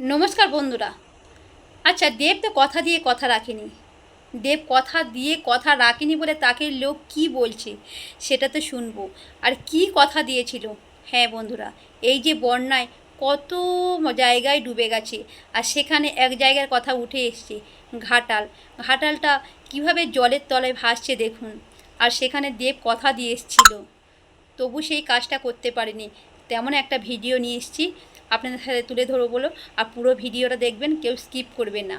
নমস্কার বন্ধুরা। আচ্ছা দেব তো কথা দিয়ে কথা রাখেনি। দেব কথা দিয়ে কথা রাখেনি বলে তাকে লোক কি বলছে, সেটা তো শুনব। আর কি কথা দিয়েছিল? হ্যাঁ বন্ধুরা, এই যে বন্যায় কত জায়গায় ডুবে গেছে। আর সেখানে এক জায়গার কথা উঠে এসছে, ঘাটাল। ঘাটালটা কীভাবে জলের তলায় ভাসছে দেখুন। আর সেখানে দেব কথা দিয়ে এসছিল। তবু সেই কাজটা করতে পারিনি। তেমন একটা ভিডিও নিয়ে এসেছি। আপনাদের সাথে তুলে ধরবো বলো, আর পুরো ভিডিওটা দেখবেন, কেউ স্কিপ করবে না।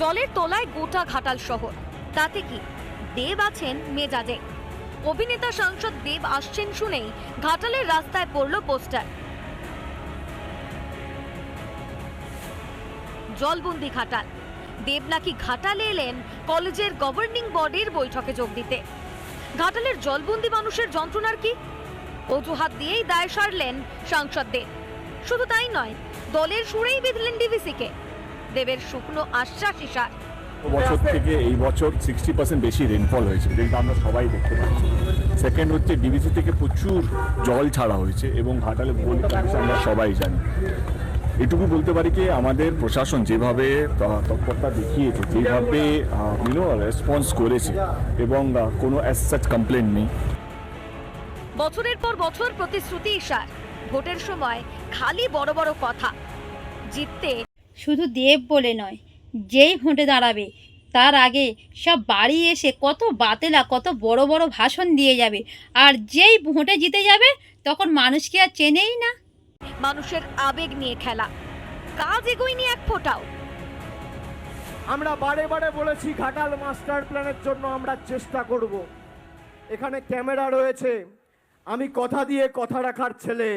জলের তলায় গোটা ঘাটাল শহর। তাতে কি? দেব আছেন মেজাজে। অভিনেতা সাংসদ দেব আসছেন শুনেই ঘাটালের রাস্তায় পড়ল পোস্টার। জলবন্দি ঘাটাল। দেব নাকি ঘাটালে এলেন কলেজের গভর্নিং বডির বৈঠকে যোগ দিতে। ঘাটালের জলবন্দি মানুষের যন্ত্রণার কি? অজুহাত দিয়েই দায় সারলেন সাংসদ দেব শুধু তাই নয়, দলের সুরেই বিঁধলেন ডিভিসিকে। দেবের শুকনো আশ্বাস ইশার। বছর থেকে এই বছর সিক্সটি পার্সেন্ট বেশি রেনফল হয়েছে, যেটা আমরা সবাই দেখতে পাচ্ছি। সেকেন্ড হচ্ছে ডিবিসি থেকে প্রচুর জল ছাড়া হয়েছে এবং ঘাটালে ভুল আমরা সবাই জানি। এটুকু বলতে পারি কি আমাদের প্রশাসন যেভাবে তৎপরতা দেখিয়েছে যেভাবে ইউনো রেসপন্স করেছে এবং কোনো অ্যাজ সাচ কমপ্লেন নেই। বছরের পর বছর প্রতিশ্রুতি ইশার। ভোটের সময় খালি বড় বড় কথা জিততে। শুধু দেব বলে নয় যেই ভোটে দাঁড়াবে তার আগে সব বাড়ি এসে কত বাতেলা কত বড় বড় ভাষণ দিয়ে যাবে। আর যেই ভোটে জিতে যাবে তখন মানুষকে আর চেনেই না। মানুষের আবেগ নিয়ে খেলা। কাজ এগোয়নি এক ফোঁটাও। আমরা বারে বারে বলেছি ঘাটাল মাস্টার প্ল্যানের জন্য আমরা চেষ্টা করব। এখানে ক্যামেরা রয়েছে। আমি কথা দিয়ে কথা রাখার ছেলে।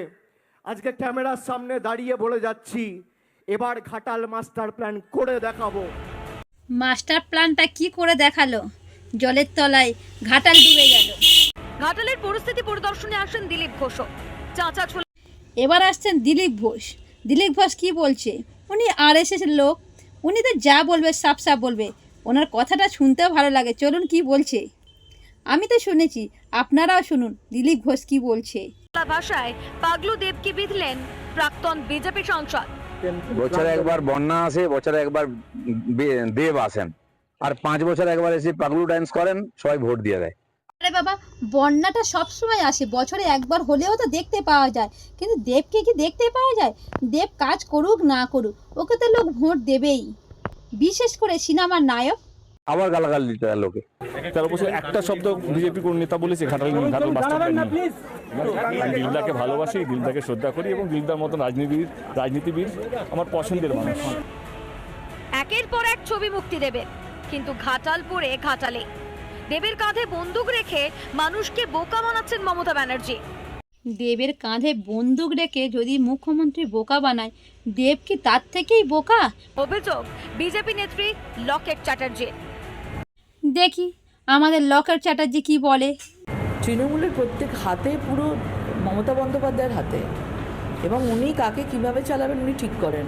আজকে ক্যামেরার সামনে দাঁড়িয়ে বলে যাচ্ছি এবার ঘাটাল মাস্টার প্ল্যান করে দেখাবো। মাস্টার প্ল্যানটা কি করে দেখাল? জলের তলায় ঘাটাল ডুবে গেল। ঘাটালের পরিস্থিতি পরিদর্শনে আসেন দিলীপ ঘোষও চাচা ছোলা এবার আসছেন দিলীপ ঘোষ। দিলীপ ঘোষ কি বলছে? উনি আর এস লোক। উনি তো যা বলবে সাপ সাপ বলবে। ওনার কথাটা শুনতেও ভালো লাগে। চলুন কি বলছে? আমি তো শুনেছি আপনারাও শুনুন দিলীপ ঘোষ কি বলছে। ভাষায় পাগলু দেবকে বিধলেন প্রাক্তন বিজেপি সাংসদ? বছরে একবার বন্যা আসে বছরে একবার দেব আসেন। আর পাঁচ বছর একবার এসে পাগলু ডান্স করেন সবাই ভোট দিয়ে দেয়। আরে বাবা বন্যাটা সব সময় আসে। বছরে একবার হলেও তো দেখতে পাওয়া যায়। কিন্তু দেবকে কি দেখতে পাওয়া যায়? দেব কাজ করুক না করুক ওকে তো লোক ভোট দেবেই। বিশেষ করে সিনেমার নায়ক। আবার গালাগাল দিতে হয় লোকে। তেরো বছর একটা শব্দ বিজেপি কোন নেতা বলেছে ঘাটাল ঘাটাল দিলদাকে ভালোবাসি দিলদাকে শ্রদ্ধা করি এবং দিলদার মতন রাজনীতিবিদ রাজনীতিবিদ আমার পছন্দের মানুষ। একের পর এক ছবি মুক্তি দেবে। কিন্তু ঘাটাল পড়ে ঘাটালে দেবের কাঁধে বন্দুক রেখে মানুষকে বোকা বানাচ্ছেন মমতা ব্যানার্জি। দেবের কাঁধে বন্দুক রেখে যদি মুখ্যমন্ত্রী বোকা বানায় দেব কি তার থেকেই বোকা? অভিযোগ বিজেপি নেত্রী লকেট চ্যাটার্জি। দেখি আমাদের লকের চ্যাটার্জি কি বলে? তৃণমূলের প্রত্যেক হাতে পুরো মমতা বন্দ্যোপাধ্যায়ের হাতে। এবং উনি কাকে কীভাবে চালাবেন উনি ঠিক করেন।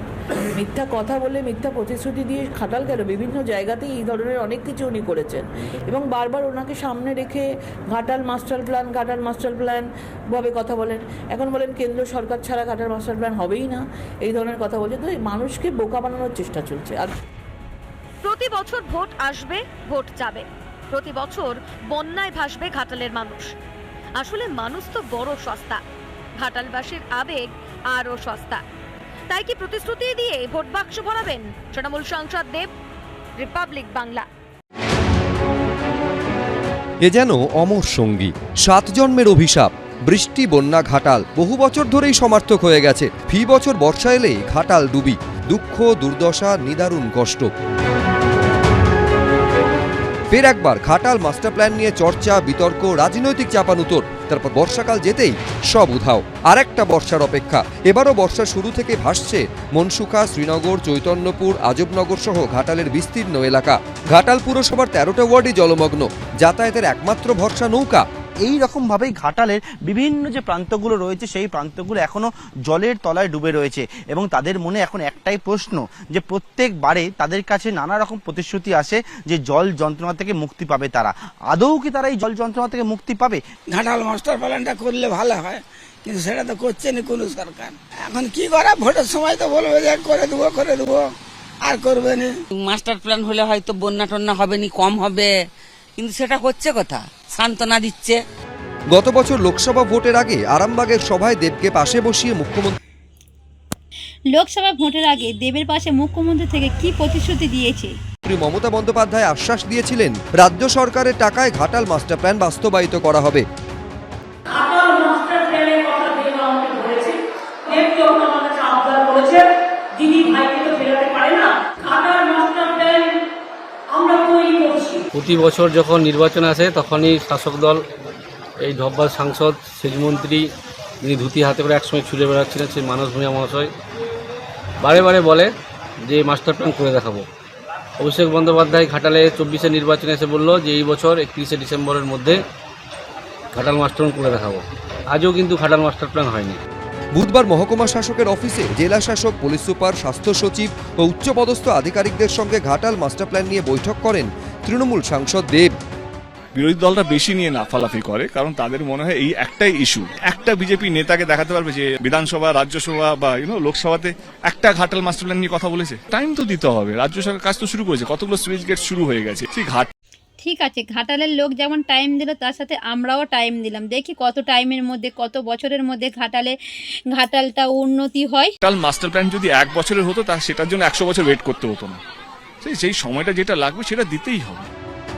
মিথ্যা কথা বলে মিথ্যা প্রতিশ্রুতি দিয়ে খাটাল কেন? বিভিন্ন জায়গাতেই এই ধরনের অনেক কিছু উনি করেছেন। এবং বারবার ওনাকে সামনে রেখে Ghatal master plan, Ghatal master plan ভাবে কথা বলেন। এখন বলেন, কেন্দ্র সরকার ছাড়া ঘাটাল মাস্টার প্ল্যান হবেই না। এই ধরনের কথা বলছে তো মানুষকে বোকা বানানোর চেষ্টা চলছে। আর প্রতি বছর ভোট আসবে, ভোট যাবে। প্রতি বছর বন্যায় ভাসবে ঘাটালের মানুষ। আসলে মানুষ তো বড় সস্তা। ঘাটালবাসীর আবেগ আরও সস্তা। তাই কি প্রতিশ্রুতি দিয়ে ভোট বাক্স ভরাবেন? তৃণমূল সাংসদ দেব, রিপাবলিক বাংলা। এ যেন অমর সঙ্গী, সাত জন্মের অভিশাপ। বৃষ্টি, বন্যা, ঘাটাল, বহু বছর ধরেই সমার্থক হয়ে গেছে। ফি বছর বর্ষা এলেই ঘাটাল ডুবি। দুঃখ, দুর্দশা, নিদারুণ কষ্ট। ফের একবার ঘাটাল মাস্টার প্ল্যান নিয়ে চর্চা, বিতর্ক, রাজনৈতিক চাপানুতর। তারপর বর্ষাকাল যেতেই সব উধাও। আর একটা বর্ষার অপেক্ষা। এবারও বর্ষা শুরু থেকে ভাসছে মনসুখা, শ্রীনগর, চৈতন্যপুর, আজবনগর সহ ঘাটালের বিস্তীর্ণ এলাকা। ঘাটাল পুরসভার তেরোটা ওয়ার্ডই জলমগ্ন। যাতায়াতের একমাত্র ভরসা নৌকা। এই রকমভাবেই ঘাটালের বিভিন্ন যে প্রান্তগুলো রয়েছে সেই প্রান্তগুলো এখনও জলের তলায় ডুবে রয়েছে। এবং তাদের মনে এখন একটাই প্রশ্ন যে প্রত্যেকবারে তাদের কাছে নানা রকম প্রতিশ্রুতি আসে যে জল যন্ত্রণা থেকে মুক্তি পাবে তারা। আদৌ কি তারা এই জল যন্ত্রণা থেকে মুক্তি পাবে? ঘাটাল মাস্টার প্ল্যানটা করলে ভালো হয় কিন্তু সেটা তো করছে না কোনো সরকার। এখন কি করা? ভোটের সময় তো বলবে যে করে দেবো করে দেবো আর করবে না। মাস্টার প্ল্যান হলে হয়তো বন্যা টন্যা হবে নি কম হবে। কিন্তু সেটা হচ্ছে কথা। সান্ত্বনা দিচ্ছে। গত বছর লোকসভা ভোটের আগে আরামবাগের সভায় দেবকে পাশে বসিয়ে মুখ্যমন্ত্রী লোকসভা ভোটের আগে দেবের পাশে মুখ্যমন্ত্রী থেকে কি প্রতিশ্রুতি দিয়েছে? মমতা বন্দ্যোপাধ্যায় আশ্বাস দিয়েছিলেন রাজ্য সরকারের টাকায় ঘাটাল মাস্টার প্ল্যান বাস্তবায়িত করা হবে। প্রতি বছর যখন নির্বাচন আসে, তখনই শাসক দল, এই ধব্বাল সাংসদ সেচমন্ত্রী যিনি ধুতি হাতে করে একসময় ছুটে বেড়াচ্ছিলেন, সেই মানস ভূঁইয়া মহাশয় বারে বারে বলে যে মাস্টার প্ল্যান করে দেখাবো। অভিষেক বন্দ্যোপাধ্যায় ঘাটালে চব্বিশে নির্বাচনে এসে বলল যে, এই বছর একত্রিশে ডিসেম্বরের মধ্যে ঘাটাল মাস্টার প্ল্যান করে দেখাবো। আজও কিন্তু ঘাটাল মাস্টার প্ল্যান হয়নি। বুধবার মহকুমা শাসকের অফিসে জেলা শাসক, পুলিশ সুপার, স্বাস্থ্য সচিব ও উচ্চপদস্থ আধিকারিকদের সঙ্গে ঘাটাল মাস্টার প্ল্যান নিয়ে বৈঠক করেন তৃণমূল সাংসদ দেব। বিরোধী দলটা বেশি নিয়ে লাফালাফি করে কারণ তাদের মনে হয় এই একটাই ইস্যু একটা বিজেপি নেতাকে দেখাতে পারবে যে বিধানসভা রাজ্যসভা বা ইউনো লোকসভাতে একটা ঘাটাল মাস্টার প্ল্যান নিয়ে কথা বলেছে। টাইম তো দিতে হবে। রাজ্য সরকার কাজ তো শুরু করেছে। কতগুলো সুইচ গেট শুরু হয়ে গেছে। সেই ঘাট ঠিক আছে ঘাটালের লোক যেমন টাইম দিল তার সাথে আমরাও টাইম দিলাম। দেখি কত টাইমের মধ্যে কত বছরের মধ্যে ঘাটালে ঘাটালটা উন্নতি হয়। ঘাটাল মাস্টার প্ল্যান যদি এক বছরের হতো তা সেটার জন্য একশো বছর ওয়েট করতে হতো না। সেই সেই সময়টা যেটা লাগবে সেটা দিতেই হবে।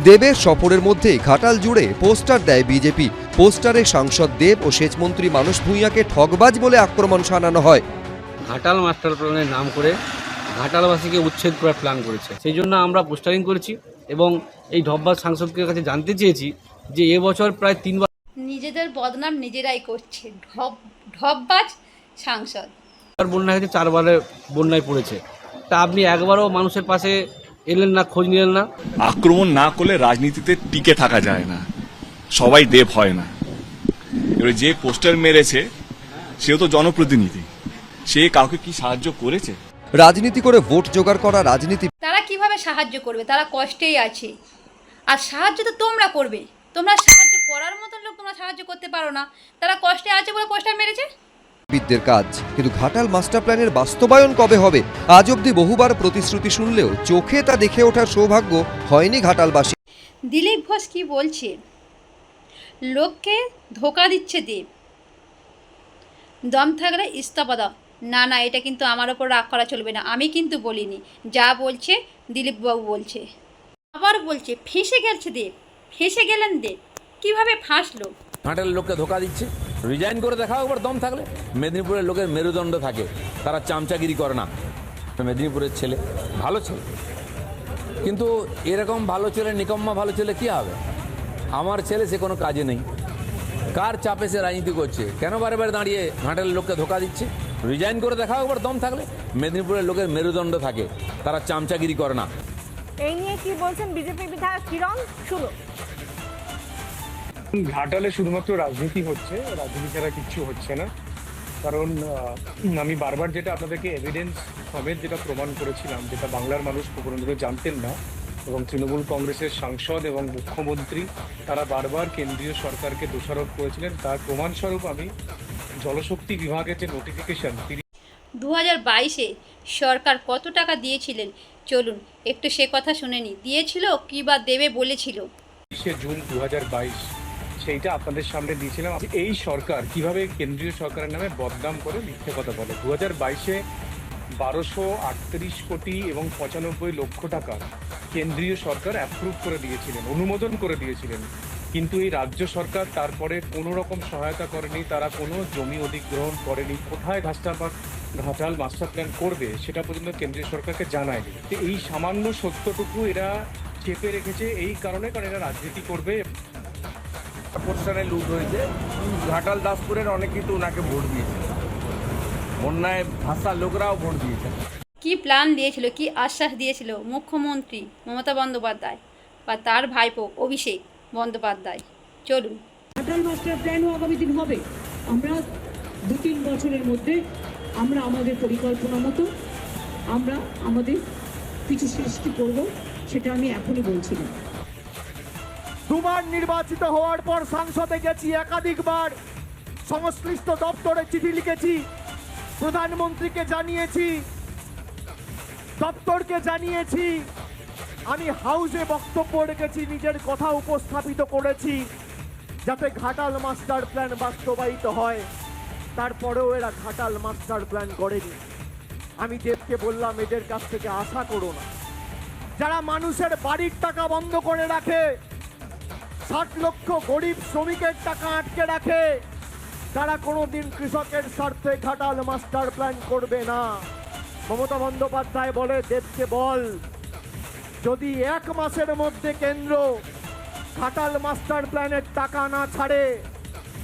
দেবের সফরের মধ্যে ঘাটাল জুড়ে পোস্টার দেয় বিজেপি। পোস্টারে সাংসদ দেব ও সেচমন্ত্রী মানস ভূঁইয়াকে ঠগবাজ বলে আক্রমণ শানানো হয়। ঘাটাল মাস্টার প্ল্যানের নাম করে ঘাটালবাসীকে উচ্ছেদ করার প্ল্যান করেছে। সেই জন্য আমরা পোস্টারিং করেছি এবং এই ধব্বাল সাংসদকে কাছে জানতে চেয়েছি যে এবছর প্রায় তিনবার নিজেদের বদনাম নিজেরাই করছে। ঢপ ঢপবাজ সাংসদ। বন্যা হয়েছে চারবারে বন্যায় পড়েছে। তা আপনি একবারও মানুষের পাশে এলেন না খোঁজ নিলেন না? আক্রমণ না করলে রাজনীতিতে টিকে থাকা যায় না। সবাই দেব হয় না। এবারে যে পোস্টার মেরেছে সেও তো জনপ্রতিনিধি। সে কাউকে কি সাহায্য করেছে? রাজনীতি করে ভোট জোগাড় করা রাজনীতি তারা কীভাবে সাহায্য করবে? তারা কষ্টেই আছে। আর সাহায্য তো তোমরা করবে। তোমরা সাহায্য করার মতন লোক তোমরা সাহায্য করতে পারো না। তারা কষ্টে আছে বলে পোস্টার মেরেছে? বিদ্যের কাজ। কিন্তু ঘাটাল মাস্টার প্ল্যানের বাস্তবায়ন কবে হবে? আজ অবধি বহুবার প্রতিশ্রুতি শুনলেও চোখে তা দেখে ওঠার সৌভাগ্য হয়নি ঘাটালবাসী। দিলীপ ঘোষ কি বলছে? লোককে ধোকা দিচ্ছে দেব। দম থাকলে ইস্তফা দাও। না না এটা কিন্তু আমার ওপর রাগ করা চলবে না। আমি কিন্তু বলিনি। যা বলছে দিলীপবাবু বলছে। আবার বলছে ফেঁসে গেছে দেব। ফেঁসে গেলেন দেব। কীভাবে ফাঁসলো? ঘাটালের লোককে ধোকা দিচ্ছে? রিজাইন করে দেখাও একবার দম থাকলে। মেদিনীপুরের লোকের মেরুদণ্ড থাকে, তারা চামচাগিরি করে না। মেদিনীপুরের ছেলে, ভালো ছেলে। কিন্তু এরকম ভালো ছেলে, নিকম্মা ভালো ছেলে কি হবে? আমার ছেলে সে কোনো কাজে নেই। কার চাপে সে রাজনীতি করছে? কেন বারে বারে দাঁড়িয়ে ঘাটালের লোককে ধোকা দিচ্ছে? রিজাইন করে দেখাও একবার দম থাকলে। মেদিনীপুরের লোকের মেরুদণ্ড থাকে, তারা চামচাগিরি করে না। এই নিয়ে কি বলছেন বিজেপি বিধায়ক কিরণ শুনো ঘাটালে শুধুমাত্র রাজনীতি হচ্ছে রাজনীতি ছাড়া কিচ্ছু হচ্ছে না। কারণ আমি বারবার যেটা আপনাদেরকে এভিডেন্স সমেত যেটা প্রমাণ করেছিলাম যেটা বাংলার মানুষ কোনোদিনও জানতেন না এবং তৃণমূল কংগ্রেসের সাংসদ এবং মুখ্যমন্ত্রী তারা বারবার কেন্দ্রীয় সরকারকে দোষারোপ করেছিলেন। তার প্রমাণস্বরূপ আমি জলশক্তি বিভাগের যে নোটিফিকেশন দু হাজার বাইশে সরকার কত টাকা দিয়েছিলেন? চলুন একটু সে কথা শুনে নি দিয়েছিল কি বা দেবে বলেছিল? জুন দু হাজার বাইশ। সেইটা আপনাদের সামনে দিয়েছিলাম। এই সরকার কীভাবে কেন্দ্রীয় সরকারের নামে বদনাম করে মিথ্যে কথা বলে? দু হাজার বাইশে বারোশো আটত্রিশ কোটি এবং পঁচানব্বই লক্ষ টাকা কেন্দ্রীয় সরকার অ্যাপ্রুভ করে দিয়েছিলেন, অনুমোদন করে দিয়েছিলেন। কিন্তু এই রাজ্য সরকার তারপরে কোনো রকম সহায়তা করেনি, তারা কোনো জমি অধিগ্রহণ করেনি, কোথায় ঘাসটা ঘাটাল মাস্টার প্ল্যান করবে সেটা পর্যন্ত কেন্দ্রীয় সরকারকে জানায়নি। তো এই সামান্য সত্যটুকু এরা চেপে রেখেছে এই কারণে, কারণ এরা রাজনীতি করবে। প্রতিষ্ঠানে লুট হয়েছে। ঘাটাল দাসপুরের অনেকেই তো ওনাকে ভোট দিয়েছে। অন্যায় ভাষার লোকরাও ভোট দিয়েছে। কি প্ল্যান দিয়েছিল কি আশ্বাস দিয়েছিল মুখ্যমন্ত্রী মমতা বন্দ্যোপাধ্যায় বা তার ভাইপো অভিষেক বন্দ্যোপাধ্যায়? চলুন। ঘাটাল মাস্টার প্ল্যানও আগামী দিন হবে। আমরা দু তিন বছরের মধ্যে আমরা আমাদের পরিকল্পনা মতো আমরা আমাদের কিছু সৃষ্টি করব সেটা আমি এখনই বলছি না। দুবার নির্বাচিত হওয়ার পর সংসদে গেছি একাধিকবার। সংশ্লিষ্ট দপ্তরে চিঠি লিখেছি, প্রধানমন্ত্রীকে জানিয়েছি, দপ্তরকে জানিয়েছি, আমি হাউসে বক্তব্য রেখেছি, নিজের কথা উপস্থাপিত করেছি, যাতে ঘাটাল মাস্টার প্ল্যান বাস্তবায়িত হয়। তারপরেও এরা ঘাটাল মাস্টার প্ল্যান করেনি। আমি দেবকে বললাম, এদের কাছ থেকে আশা করো না। যারা মানুষের বাড়ির টাকা বন্ধ করে রাখে ষাট লক্ষ গরিব শ্রমিকের টাকা আটকে রাখে। তারা কোনোদিন কৃষকের স্বার্থে ঘাটাল মাস্টার প্ল্যান করবে না। মমতা বন্দ্যোপাধ্যায় বলে দেবকে বল। যদি এক মাসের মধ্যে কেন্দ্র ঘাটাল মাস্টার প্ল্যানের টাকা না ছাড়ে,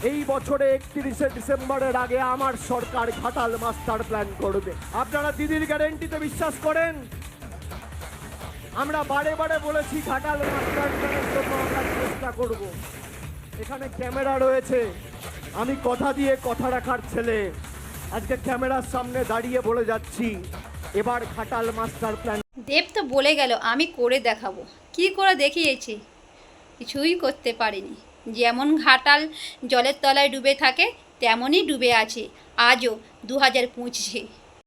এই বছরে একত্রিশে ডিসেম্বরের আগে আমার সরকার ঘাটাল মাস্টার প্ল্যান করবে। আপনারা দিদির গ্যারেন্টিতে বিশ্বাস করেন? আমরা বারে বারে বলেছি ঘাটাল মাস্টার চেষ্টা করব। এখানে ক্যামেরা রয়েছে। আমি কথা দিয়ে কথা রাখার ছেলে। আজকে ক্যামেরার সামনে দাঁড়িয়ে বলে যাচ্ছি, এবার ঘাটাল মাস্টার প্ল্যান দেব তো বলে গেল, আমি করে দেখাবো। কি করে দেখিয়েছি? কিছুই করতে পারিনি। যেমন ঘাটাল জলের তলায় ডুবে থাকে, তেমনই ডুবে আছে। আজও দু হাজার